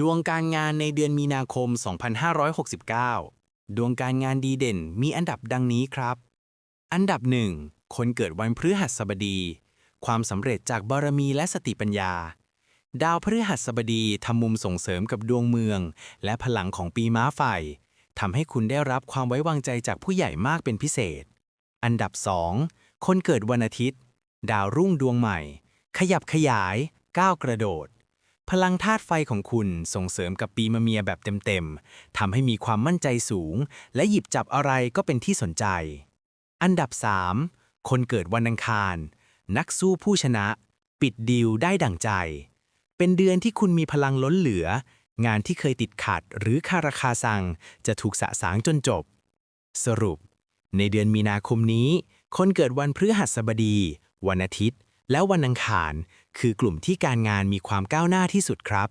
ดวงการงานในเดือนมีนาคม 2569 ดวงการงานดีเด่นมีอันดับดังนี้ครับ อันดับหนึ่งคนเกิดวันพฤหัสบดี ความสำเร็จจากบารมีและสติปัญญา ดาวพฤหัสบดีทำมุมส่งเสริมกับดวงเมือง และพลังของปีม้าไฟทำให้คุณได้รับความไว้วางใจจากผู้ใหญ่มากเป็นพิเศษ อันดับ2คนเกิดวันอาทิตย์ ดาวรุ่งดวงใหม่ ขยับขยายก้าวกระโดด พลังธาตุไฟของคุณส่งเสริมกับปีมะเมียแบบเต็มๆทำให้มีความมั่นใจสูง และหยิบจับอะไรก็เป็นที่สนใจ อันดับ 3 คนเกิดวันอังคาร นักสู้ผู้ชนะ ปิดดีลได้ดั่งใจ เป็นเดือนที่คุณมีพลังล้นเหลือ งานที่เคยติดขัดหรือคาราคาซัง จะถูกสะสางจนจบ สรุป ในเดือนมีนาคมนี้ คนเกิดวันพฤหัสบดี วันอาทิตย์ และวันอังคาร คือกลุ่มที่การงานมีความก้าวหน้าที่สุดครับ